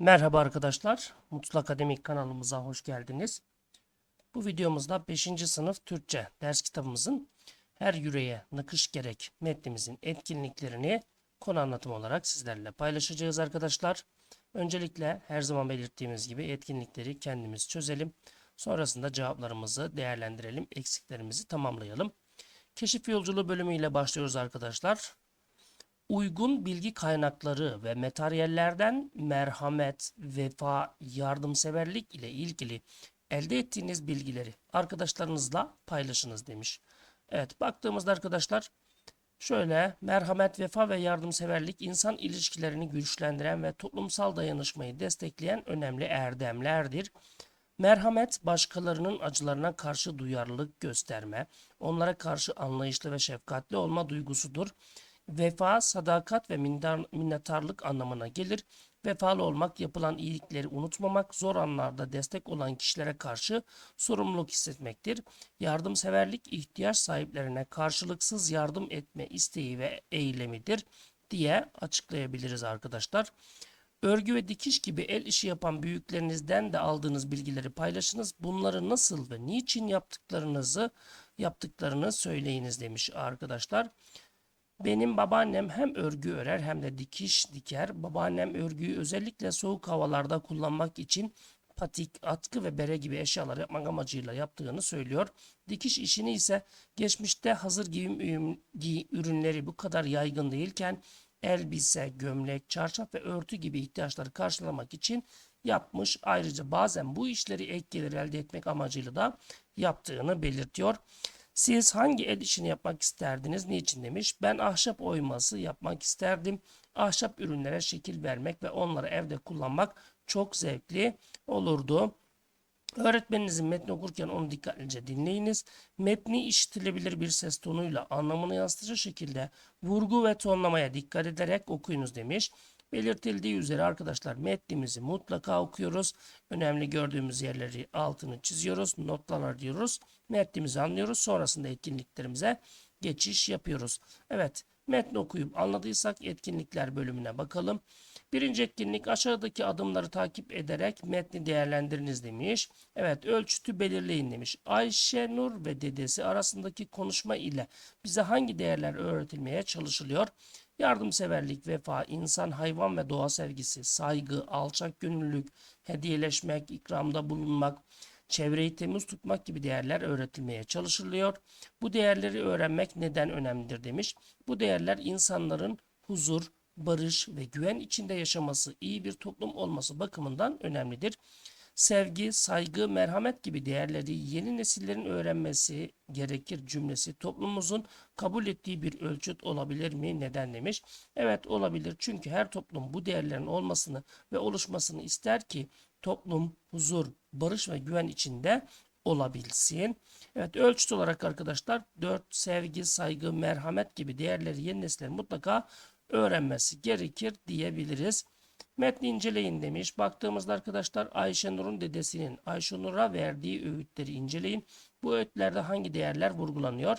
Merhaba arkadaşlar, Mutlu Akademik kanalımıza hoş geldiniz. Bu videomuzda 5. sınıf Türkçe ders kitabımızın her yüreğe nakış gerek metnimizin etkinliklerini konu anlatımı olarak sizlerle paylaşacağız arkadaşlar. Öncelikle her zaman belirttiğimiz gibi etkinlikleri kendimiz çözelim. Sonrasında cevaplarımızı değerlendirelim, eksiklerimizi tamamlayalım. Keşif yolculuğu bölümüyle başlıyoruz arkadaşlar uygun bilgi kaynakları ve materyallerden merhamet, vefa, yardımseverlik ile ilgili elde ettiğiniz bilgileri arkadaşlarınızla paylaşınız demiş. Evet baktığımızda arkadaşlar şöyle merhamet, vefa ve yardımseverlik insan ilişkilerini güçlendiren ve toplumsal dayanışmayı destekleyen önemli erdemlerdir. Merhamet, başkalarının acılarına karşı duyarlılık gösterme, onlara karşı anlayışlı ve şefkatli olma duygusudur. Vefa, sadakat ve minnettar- minnettarlık anlamına gelir. Vefalı olmak, yapılan iyilikleri unutmamak, zor anlarda destek olan kişilere karşı sorumluluk hissetmektir. Yardımseverlik, ihtiyaç sahiplerine karşılıksız yardım etme isteği ve eylemidir diye açıklayabiliriz arkadaşlar. Örgü ve dikiş gibi el işi yapan büyüklerinizden de aldığınız bilgileri paylaşınız. Bunları nasıl ve niçin yaptıklarınızı yaptıklarını söyleyiniz demiş arkadaşlar. Benim babaannem hem örgü örer hem de dikiş diker. Babaannem örgüyü özellikle soğuk havalarda kullanmak için patik, atkı ve bere gibi eşyalar yapmak amacıyla yaptığını söylüyor. Dikiş işini ise geçmişte hazır giyim ürün- giy- ürünleri bu kadar yaygın değilken elbise, gömlek, çarşaf ve örtü gibi ihtiyaçları karşılamak için yapmış. Ayrıca bazen bu işleri ek gelir elde etmek amacıyla da yaptığını belirtiyor. Siz hangi el işini yapmak isterdiniz? Niçin demiş. Ben ahşap oyması yapmak isterdim. Ahşap ürünlere şekil vermek ve onları evde kullanmak çok zevkli olurdu. Öğretmeninizin metni okurken onu dikkatlice dinleyiniz. Metni işitilebilir bir ses tonuyla anlamını yansıtıcı şekilde vurgu ve tonlamaya dikkat ederek okuyunuz demiş. Belirtildiği üzere arkadaşlar metnimizi mutlaka okuyoruz. Önemli gördüğümüz yerleri altını çiziyoruz. Notlar diyoruz. Metnimizi anlıyoruz. Sonrasında etkinliklerimize geçiş yapıyoruz. Evet metni okuyup anladıysak etkinlikler bölümüne bakalım. Birinci etkinlik aşağıdaki adımları takip ederek metni değerlendiriniz demiş. Evet ölçütü belirleyin demiş. Ayşe Nur ve dedesi arasındaki konuşma ile bize hangi değerler öğretilmeye çalışılıyor? Yardımseverlik, vefa, insan, hayvan ve doğa sevgisi, saygı, alçak gönüllülük, hediyeleşmek, ikramda bulunmak, çevreyi temiz tutmak gibi değerler öğretilmeye çalışılıyor. Bu değerleri öğrenmek neden önemlidir demiş. Bu değerler insanların huzur, barış ve güven içinde yaşaması, iyi bir toplum olması bakımından önemlidir. Sevgi, saygı, merhamet gibi değerleri yeni nesillerin öğrenmesi gerekir cümlesi toplumumuzun kabul ettiği bir ölçüt olabilir mi? Neden demiş? Evet olabilir çünkü her toplum bu değerlerin olmasını ve oluşmasını ister ki toplum huzur, barış ve güven içinde olabilsin. Evet ölçüt olarak arkadaşlar 4 sevgi, saygı, merhamet gibi değerleri yeni nesillerin mutlaka öğrenmesi gerekir diyebiliriz. Metni inceleyin demiş. Baktığımızda arkadaşlar Ayşenur'un dedesinin Ayşenur'a verdiği öğütleri inceleyin. Bu öğütlerde hangi değerler vurgulanıyor?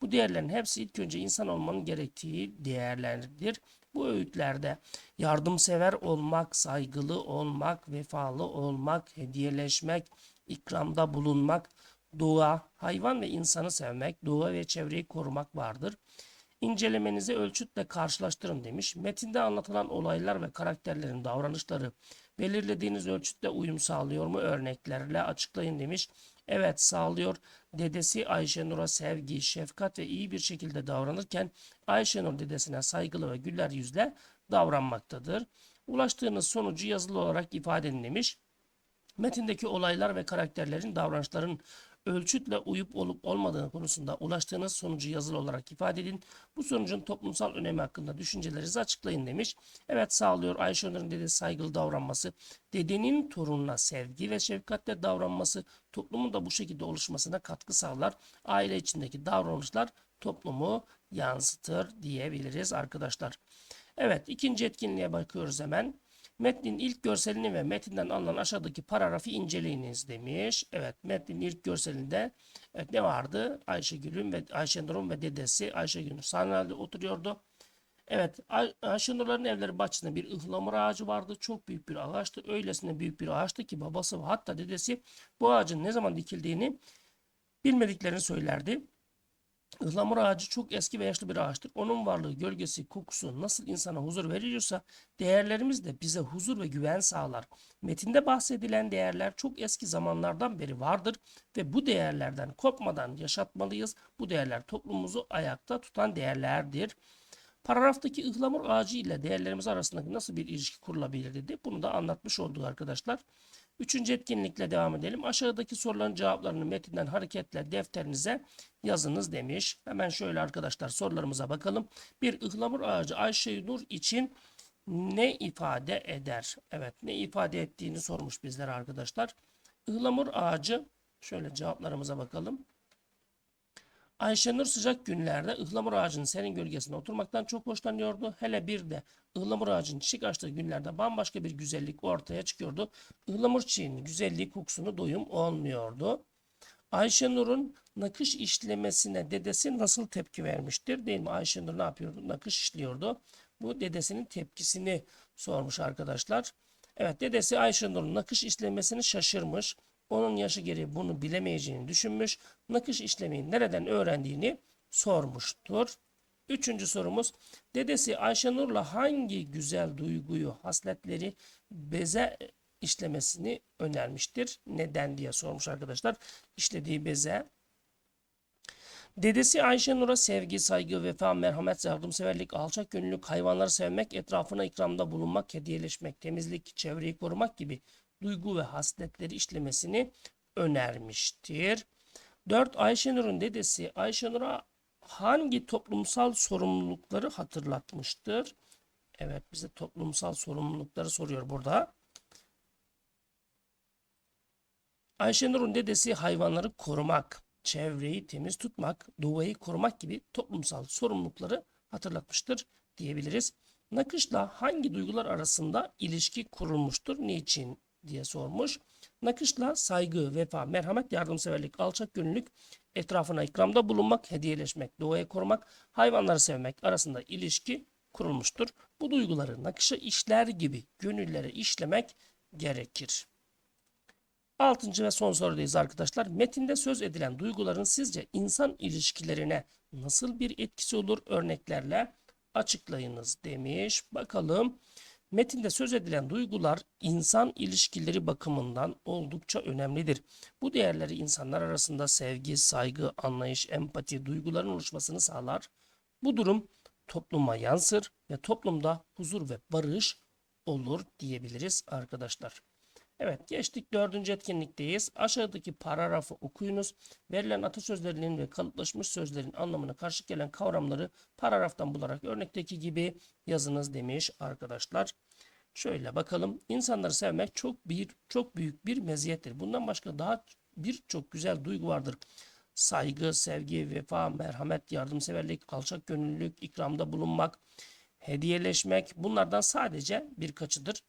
Bu değerlerin hepsi ilk önce insan olmanın gerektiği değerlerdir. Bu öğütlerde yardımsever olmak, saygılı olmak, vefalı olmak, hediyeleşmek, ikramda bulunmak, doğa, hayvan ve insanı sevmek, doğa ve çevreyi korumak vardır. İncelemenizi ölçütle karşılaştırın demiş. Metinde anlatılan olaylar ve karakterlerin davranışları belirlediğiniz ölçütle uyum sağlıyor mu? Örneklerle açıklayın demiş. Evet sağlıyor. Dedesi Ayşenur'a sevgi, şefkat ve iyi bir şekilde davranırken Ayşenur dedesine saygılı ve güler yüzle davranmaktadır. Ulaştığınız sonucu yazılı olarak ifade edin demiş. Metindeki olaylar ve karakterlerin davranışların ölçütle uyup olup olmadığı konusunda ulaştığınız sonucu yazılı olarak ifade edin. Bu sonucun toplumsal önemi hakkında düşüncelerinizi açıklayın demiş. Evet sağlıyor Ayşe Onur'un dedesi saygılı davranması, dedenin torununa sevgi ve şefkatle davranması toplumun da bu şekilde oluşmasına katkı sağlar. Aile içindeki davranışlar toplumu yansıtır diyebiliriz arkadaşlar. Evet ikinci etkinliğe bakıyoruz hemen. Metnin ilk görselini ve metinden alınan aşağıdaki paragrafı inceleyiniz demiş. Evet metnin ilk görselinde evet, ne vardı? Ayşegül'ün ve Ayşenur'un ve dedesi Ayşegül'ün sahnelerde oturuyordu. Evet, Ay- Ayşenurların evleri bahçesinde bir ıhlamur ağacı vardı. Çok büyük bir ağaçtı. Öylesine büyük bir ağaçtı ki babası ve hatta dedesi bu ağacın ne zaman dikildiğini bilmediklerini söylerdi. Ihlamur ağacı çok eski ve yaşlı bir ağaçtır. Onun varlığı, gölgesi, kokusu nasıl insana huzur veriyorsa değerlerimiz de bize huzur ve güven sağlar. Metinde bahsedilen değerler çok eski zamanlardan beri vardır ve bu değerlerden kopmadan yaşatmalıyız. Bu değerler toplumumuzu ayakta tutan değerlerdir. Paragraftaki ıhlamur ağacı ile değerlerimiz arasındaki nasıl bir ilişki kurulabilir dedi. Bunu da anlatmış olduk arkadaşlar. Üçüncü etkinlikle devam edelim. Aşağıdaki soruların cevaplarını metinden hareketle defterinize yazınız demiş. Hemen şöyle arkadaşlar sorularımıza bakalım. Bir ıhlamur ağacı Ayşe Nur için ne ifade eder? Evet ne ifade ettiğini sormuş bizlere arkadaşlar. Ihlamur ağacı şöyle cevaplarımıza bakalım. Ayşenur sıcak günlerde ıhlamur ağacının serin gölgesinde oturmaktan çok hoşlanıyordu. Hele bir de ıhlamur ağacının çiçek açtığı günlerde bambaşka bir güzellik ortaya çıkıyordu. Ihlamur çiçeğinin güzelliği kokusunu doyum olmuyordu. Ayşenur'un nakış işlemesine dedesi nasıl tepki vermiştir? Değil mi? Ayşenur ne yapıyordu? Nakış işliyordu. Bu dedesinin tepkisini sormuş arkadaşlar. Evet dedesi Ayşenur'un nakış işlemesini şaşırmış. Onun yaşı gereği bunu bilemeyeceğini düşünmüş. Nakış işlemeyi nereden öğrendiğini sormuştur. Üçüncü sorumuz. Dedesi Ayşenur'la hangi güzel duyguyu, hasletleri beze işlemesini önermiştir? Neden diye sormuş arkadaşlar. İşlediği beze. Dedesi Ayşenur'a sevgi, saygı, vefa, merhamet, yardımseverlik, alçak gönüllülük, hayvanları sevmek, etrafına ikramda bulunmak, hediyeleşmek, temizlik, çevreyi korumak gibi duygu ve hasletleri işlemesini önermiştir. 4. Ayşenur'un dedesi Ayşenur'a hangi toplumsal sorumlulukları hatırlatmıştır? Evet bize toplumsal sorumlulukları soruyor burada. Ayşenur'un dedesi hayvanları korumak, çevreyi temiz tutmak, doğayı korumak gibi toplumsal sorumlulukları hatırlatmıştır diyebiliriz. Nakışla hangi duygular arasında ilişki kurulmuştur? Niçin diye sormuş. Nakışla saygı, vefa, merhamet, yardımseverlik, alçak gönüllülük, etrafına ikramda bulunmak, hediyeleşmek, doğayı korumak, hayvanları sevmek arasında ilişki kurulmuştur. Bu duyguları nakışa işler gibi gönüllere işlemek gerekir. Altıncı ve son sorudayız arkadaşlar. Metinde söz edilen duyguların sizce insan ilişkilerine nasıl bir etkisi olur örneklerle açıklayınız demiş. Bakalım. Metinde söz edilen duygular insan ilişkileri bakımından oldukça önemlidir. Bu değerleri insanlar arasında sevgi, saygı, anlayış, empati duyguların oluşmasını sağlar. Bu durum topluma yansır ve toplumda huzur ve barış olur diyebiliriz arkadaşlar. Evet geçtik dördüncü etkinlikteyiz. Aşağıdaki paragrafı okuyunuz. Verilen atasözlerinin ve kalıplaşmış sözlerin anlamına karşı gelen kavramları paragraftan bularak örnekteki gibi yazınız demiş arkadaşlar. Şöyle bakalım. İnsanları sevmek çok bir çok büyük bir meziyettir. Bundan başka daha birçok güzel duygu vardır. Saygı, sevgi, vefa, merhamet, yardımseverlik, alçak gönüllülük, ikramda bulunmak, hediyeleşmek bunlardan sadece birkaçıdır.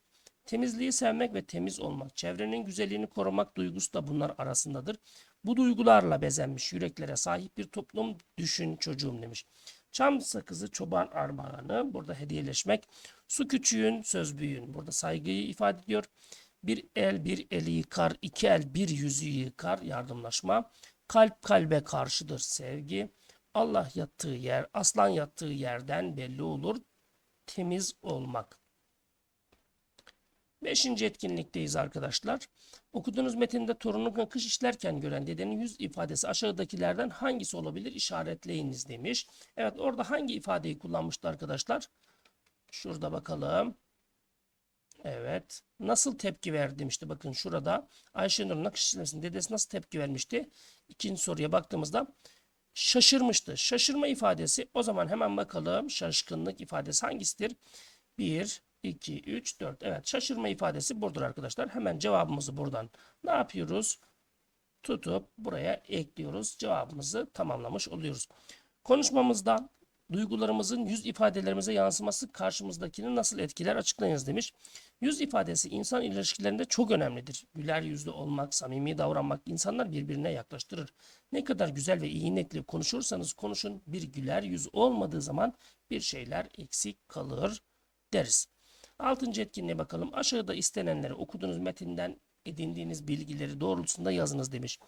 Temizliği sevmek ve temiz olmak, çevrenin güzelliğini korumak duygusu da bunlar arasındadır. Bu duygularla bezenmiş yüreklere sahip bir toplum düşün çocuğum demiş. Çam sakızı çoban armağanı burada hediyeleşmek. Su küçüğün söz büyüğün burada saygıyı ifade ediyor. Bir el bir eli yıkar, iki el bir yüzü yıkar yardımlaşma. Kalp kalbe karşıdır sevgi. Allah yattığı yer, aslan yattığı yerden belli olur. Temiz olmak. Beşinci etkinlikteyiz arkadaşlar. Okuduğunuz metinde torunun nakış işlerken gören dedenin yüz ifadesi aşağıdakilerden hangisi olabilir işaretleyiniz demiş. Evet orada hangi ifadeyi kullanmıştı arkadaşlar? Şurada bakalım. Evet. Nasıl tepki verdi demişti. Bakın şurada Ayşenur işlemesinin dedesi nasıl tepki vermişti? İkinci soruya baktığımızda şaşırmıştı. Şaşırma ifadesi o zaman hemen bakalım şaşkınlık ifadesi hangisidir? 1, 2, 3, 4. Evet şaşırma ifadesi buradır arkadaşlar. Hemen cevabımızı buradan ne yapıyoruz? Tutup buraya ekliyoruz. Cevabımızı tamamlamış oluyoruz. Konuşmamızda duygularımızın yüz ifadelerimize yansıması karşımızdakini nasıl etkiler açıklayınız demiş. Yüz ifadesi insan ilişkilerinde çok önemlidir. Güler yüzlü olmak, samimi davranmak insanlar birbirine yaklaştırır. Ne kadar güzel ve iyi niyetli konuşursanız konuşun bir güler yüz olmadığı zaman bir şeyler eksik kalır deriz. Altıncı etkinliğe bakalım. Aşağıda istenenleri okuduğunuz metinden edindiğiniz bilgileri doğrultusunda yazınız demiş.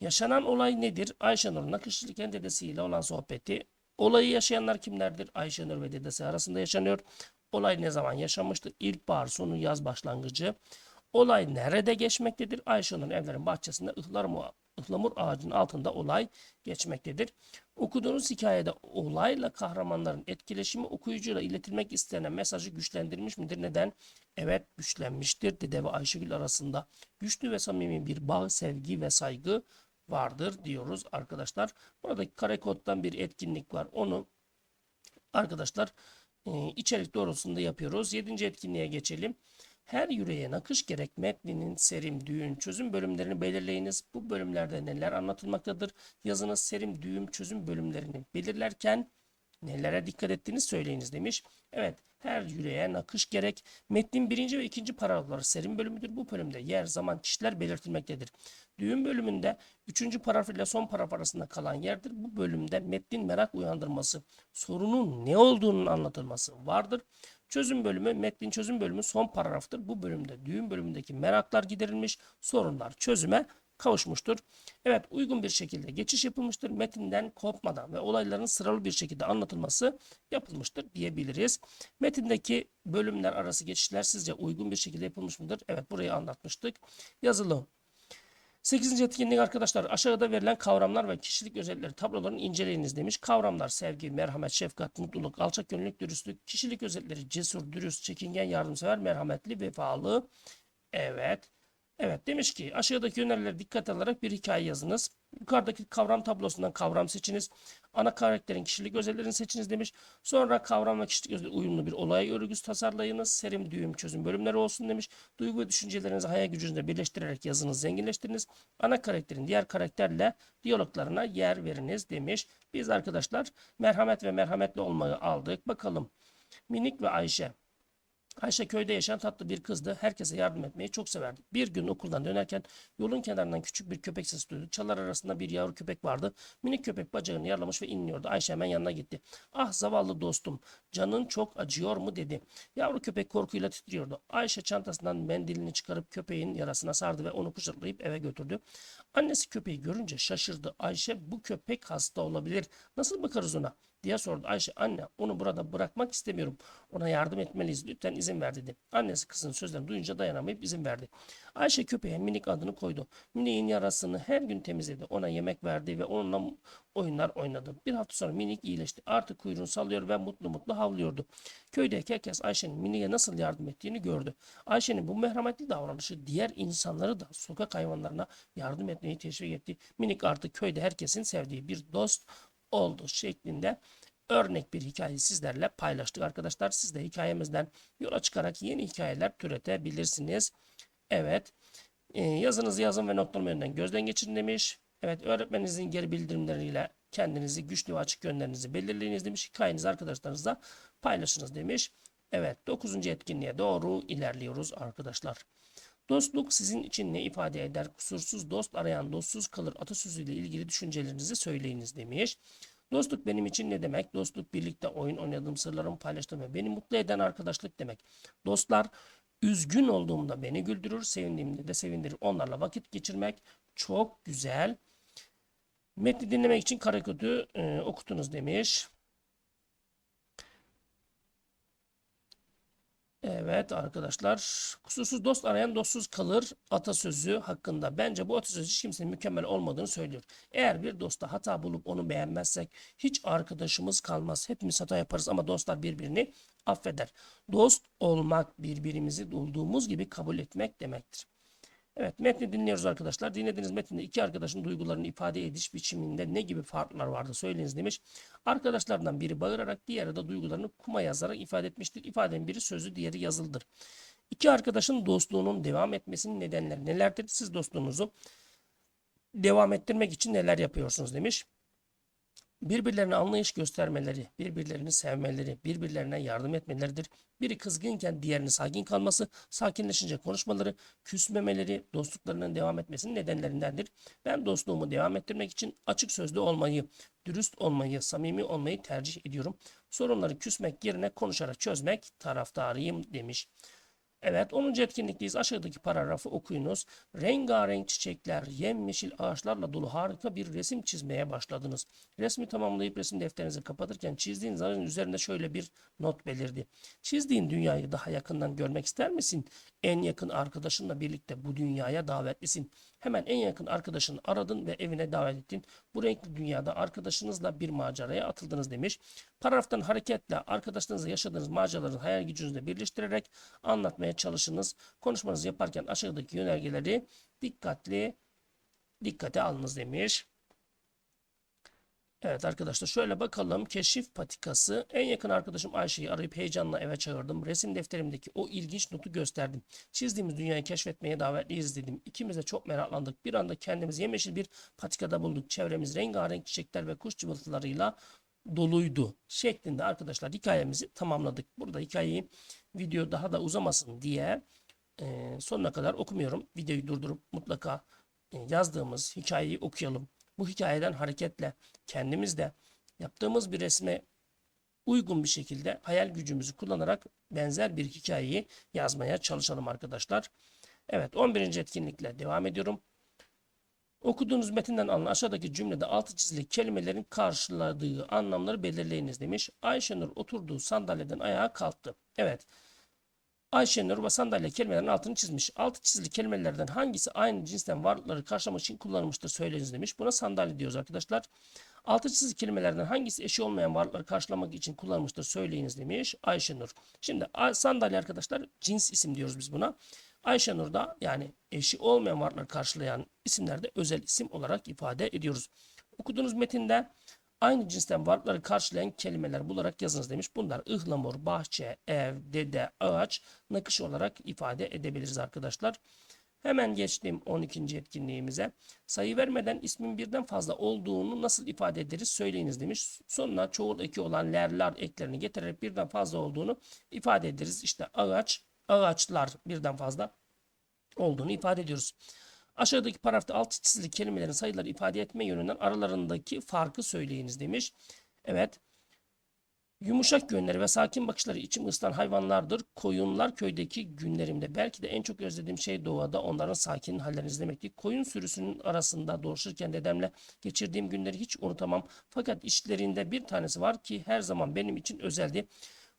Yaşanan olay nedir? Ayşenur Nakışlıken dedesiyle olan sohbeti. Olayı yaşayanlar kimlerdir? Ayşenur ve dedesi arasında yaşanıyor. Olay ne zaman yaşanmıştır? İlkbahar sonu yaz başlangıcı. Olay nerede geçmektedir? Ayşenur'un evlerin bahçesinde ıhlamur, ıhlamur ağacının altında olay geçmektedir. Okuduğunuz hikayede olayla kahramanların etkileşimi okuyucuyla iletilmek istenen mesajı güçlendirmiş midir? Neden? Evet güçlenmiştir. Dede ve Ayşegül arasında güçlü ve samimi bir bağ, sevgi ve saygı vardır diyoruz arkadaşlar. Buradaki kare koddan bir etkinlik var. Onu arkadaşlar içerik doğrultusunda yapıyoruz. Yedinci etkinliğe geçelim. Her yüreğe nakış gerek metninin serim, düğün, çözüm bölümlerini belirleyiniz. Bu bölümlerde neler anlatılmaktadır? Yazınız serim, düğüm, çözüm bölümlerini belirlerken nelere dikkat ettiğini söyleyiniz demiş. Evet her yüreğe nakış gerek. Metnin birinci ve ikinci paragrafları serim bölümüdür. Bu bölümde yer, zaman, kişiler belirtilmektedir. Düğüm bölümünde üçüncü paragraf ile son paragraf arasında kalan yerdir. Bu bölümde metnin merak uyandırması, sorunun ne olduğunun anlatılması vardır. Çözüm bölümü, metnin çözüm bölümü son paragraftır. Bu bölümde düğüm bölümündeki meraklar giderilmiş, sorunlar çözüme kavuşmuştur. Evet uygun bir şekilde geçiş yapılmıştır. Metinden kopmadan ve olayların sıralı bir şekilde anlatılması yapılmıştır diyebiliriz. Metindeki bölümler arası geçişler sizce uygun bir şekilde yapılmış mıdır? Evet burayı anlatmıştık. Yazılı 8. etkinlik arkadaşlar aşağıda verilen kavramlar ve kişilik özellikleri tablolarını inceleyiniz demiş. Kavramlar sevgi, merhamet, şefkat, mutluluk, alçak gönüllülük, dürüstlük. Kişilik özellikleri cesur, dürüst, çekingen, yardımsever, merhametli, vefalı. Evet. Evet demiş ki aşağıdaki önerileri dikkat alarak bir hikaye yazınız. Yukarıdaki kavram tablosundan kavram seçiniz. Ana karakterin kişilik özelliklerini seçiniz demiş. Sonra kavram ve kişilik özelliği uyumlu bir olay örgüsü tasarlayınız. Serim, düğüm, çözüm bölümleri olsun demiş. Duygu ve düşüncelerinizi hayal gücünüzle birleştirerek yazınız zenginleştiriniz. Ana karakterin diğer karakterle diyaloglarına yer veriniz demiş. Biz arkadaşlar merhamet ve merhametli olmayı aldık. Bakalım. Minik ve Ayşe. Ayşe köyde yaşayan tatlı bir kızdı. Herkese yardım etmeyi çok severdi. Bir gün okuldan dönerken yolun kenarından küçük bir köpek sesi duydu. Çalar arasında bir yavru köpek vardı. Minik köpek bacağını yaralamış ve inliyordu. Ayşe hemen yanına gitti. Ah zavallı dostum canın çok acıyor mu dedi. Yavru köpek korkuyla titriyordu. Ayşe çantasından mendilini çıkarıp köpeğin yarasına sardı ve onu kucaklayıp eve götürdü. Annesi köpeği görünce şaşırdı. Ayşe bu köpek hasta olabilir. Nasıl bakarız ona? diye sordu. Ayşe anne onu burada bırakmak istemiyorum. Ona yardım etmeliyiz. Lütfen izin ver dedi. Annesi kızın sözlerini duyunca dayanamayıp izin verdi. Ayşe köpeğe minik adını koydu. Minik'in yarasını her gün temizledi. Ona yemek verdi ve onunla oyunlar oynadı. Bir hafta sonra minik iyileşti. Artık kuyruğunu sallıyor ve mutlu mutlu havlıyordu. Köydeki herkes Ayşe'nin Minik'e nasıl yardım ettiğini gördü. Ayşe'nin bu merhametli davranışı diğer insanları da sokak hayvanlarına yardım etmeyi teşvik etti. Minik artık köyde herkesin sevdiği bir dost oldu şeklinde örnek bir hikayeyi sizlerle paylaştık arkadaşlar. Siz de hikayemizden yola çıkarak yeni hikayeler türetebilirsiniz. Evet. E, yazınızı yazın ve notlarımı yönden gözden geçirin demiş. Evet öğretmeninizin geri bildirimleriyle kendinizi güçlü ve açık yönlerinizi belirleyiniz demiş. Hikayenizi arkadaşlarınızla paylaşınız demiş. Evet 9. etkinliğe doğru ilerliyoruz arkadaşlar. Dostluk sizin için ne ifade eder? Kusursuz dost arayan dostsuz kalır atasözüyle ilgili düşüncelerinizi söyleyiniz demiş. Dostluk benim için ne demek? Dostluk birlikte oyun oynadığım, sırlarımı paylaştığım ve beni mutlu eden arkadaşlık demek. Dostlar üzgün olduğumda beni güldürür, sevindiğimde de sevindirir. Onlarla vakit geçirmek çok güzel. Metni dinlemek için karakodu e, okutunuz demiş. Evet arkadaşlar kusursuz dost arayan dostsuz kalır atasözü hakkında. Bence bu atasözü kimsenin mükemmel olmadığını söylüyor. Eğer bir dosta hata bulup onu beğenmezsek hiç arkadaşımız kalmaz. Hepimiz hata yaparız ama dostlar birbirini affeder. Dost olmak birbirimizi bulduğumuz gibi kabul etmek demektir. Evet metni dinliyoruz arkadaşlar. Dinlediğiniz metinde iki arkadaşın duygularını ifade ediş biçiminde ne gibi farklar vardı söyleyiniz demiş. Arkadaşlardan biri bağırarak diğeri de duygularını kuma yazarak ifade etmiştir. İfadenin biri sözü diğeri yazılıdır. İki arkadaşın dostluğunun devam etmesinin nedenleri nelerdir? Siz dostluğunuzu devam ettirmek için neler yapıyorsunuz demiş. Birbirlerine anlayış göstermeleri, birbirlerini sevmeleri, birbirlerine yardım etmeleridir. Biri kızgınken diğerini sakin kalması, sakinleşince konuşmaları, küsmemeleri, dostluklarının devam etmesinin nedenlerindendir. Ben dostluğumu devam ettirmek için açık sözlü olmayı, dürüst olmayı, samimi olmayı tercih ediyorum. Sorunları küsmek yerine konuşarak çözmek taraftarıyım demiş. Evet 10. etkinlikteyiz. Aşağıdaki paragrafı okuyunuz. Rengarenk çiçekler, yemyeşil ağaçlarla dolu harika bir resim çizmeye başladınız. Resmi tamamlayıp resim defterinizi kapatırken çizdiğiniz zarın üzerinde şöyle bir not belirdi. Çizdiğin dünyayı daha yakından görmek ister misin? En yakın arkadaşınla birlikte bu dünyaya davetlisin. Hemen en yakın arkadaşını aradın ve evine davet ettin. Bu renkli dünyada arkadaşınızla bir maceraya atıldınız demiş. Paragraftan hareketle arkadaşlarınızla yaşadığınız maceraları hayal gücünüzle birleştirerek anlatmaya çalışınız. Konuşmanızı yaparken aşağıdaki yönergeleri dikkatli dikkate alınız demiş. Evet arkadaşlar şöyle bakalım. Keşif patikası. En yakın arkadaşım Ayşe'yi arayıp heyecanla eve çağırdım. Resim defterimdeki o ilginç notu gösterdim. Çizdiğimiz dünyayı keşfetmeye davetliyiz dedim. İkimiz de çok meraklandık. Bir anda kendimizi yemyeşil bir patikada bulduk. Çevremiz rengarenk çiçekler ve kuş cıvıltılarıyla doluydu. Şeklinde arkadaşlar hikayemizi tamamladık. Burada hikayeyi video daha da uzamasın diye e, sonuna kadar okumuyorum. Videoyu durdurup mutlaka e, yazdığımız hikayeyi okuyalım. Bu hikayeden hareketle kendimiz de yaptığımız bir resme uygun bir şekilde hayal gücümüzü kullanarak benzer bir hikayeyi yazmaya çalışalım arkadaşlar. Evet 11. etkinlikle devam ediyorum. Okuduğunuz metinden alınan aşağıdaki cümlede altı çizili kelimelerin karşıladığı anlamları belirleyiniz demiş. Ayşenur oturduğu sandalyeden ayağa kalktı. Evet. Ayşenur ve sandalye kelimelerin altını çizmiş. Altı çizili kelimelerden hangisi aynı cinsten varlıkları karşılamak için kullanılmıştır söyleyiniz demiş. Buna sandalye diyoruz arkadaşlar. Altı çizili kelimelerden hangisi eşi olmayan varlıkları karşılamak için kullanılmıştır söyleyiniz demiş Ayşenur. Şimdi sandalye arkadaşlar cins isim diyoruz biz buna. Ayşenur da yani eşi olmayan varlıkları karşılayan isimlerde özel isim olarak ifade ediyoruz. Okuduğunuz metinde aynı cinsten varlıkları karşılayan kelimeler bularak yazınız demiş. Bunlar ıhlamur, bahçe, ev, dede, ağaç, nakış olarak ifade edebiliriz arkadaşlar. Hemen geçtim 12. etkinliğimize. Sayı vermeden ismin birden fazla olduğunu nasıl ifade ederiz söyleyiniz demiş. Sonuna çoğul eki olan lerler eklerini getirerek birden fazla olduğunu ifade ederiz. İşte ağaç, ağaçlar birden fazla olduğunu ifade ediyoruz. Aşağıdaki paragrafta alt çizili kelimelerin sayıları ifade etme yönünden aralarındaki farkı söyleyiniz demiş. Evet. Yumuşak yönleri ve sakin bakışları içim ısıtan hayvanlardır. Koyunlar köydeki günlerimde. Belki de en çok özlediğim şey doğada onların sakin hallerini izlemekti. Koyun sürüsünün arasında dolaşırken dedemle geçirdiğim günleri hiç unutamam. Fakat işlerinde bir tanesi var ki her zaman benim için özeldi.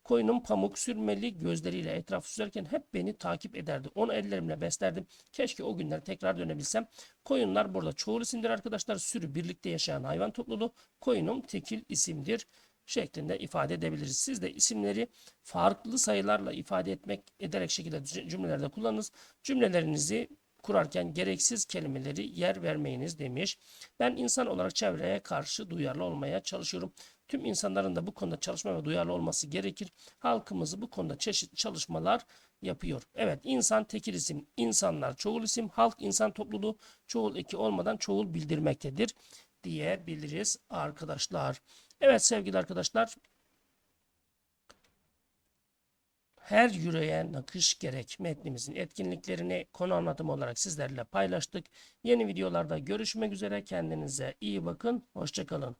Koyunum pamuk sürmeli gözleriyle etrafı süzerken hep beni takip ederdi. Onu ellerimle beslerdim. Keşke o günler tekrar dönebilsem. Koyunlar burada çoğul isimdir arkadaşlar. Sürü birlikte yaşayan hayvan topluluğu. Koyunum tekil isimdir şeklinde ifade edebiliriz. Siz de isimleri farklı sayılarla ifade etmek ederek şekilde cümlelerde kullanınız. Cümlelerinizi kurarken gereksiz kelimeleri yer vermeyiniz demiş. Ben insan olarak çevreye karşı duyarlı olmaya çalışıyorum. Tüm insanların da bu konuda çalışma ve duyarlı olması gerekir. Halkımızı bu konuda çeşitli çalışmalar yapıyor. Evet insan tekil isim, insanlar çoğul isim, halk insan topluluğu çoğul eki olmadan çoğul bildirmektedir diyebiliriz arkadaşlar. Evet sevgili arkadaşlar her yüreğe nakış gerek metnimizin etkinliklerini konu anlatımı olarak sizlerle paylaştık. Yeni videolarda görüşmek üzere kendinize iyi bakın hoşçakalın.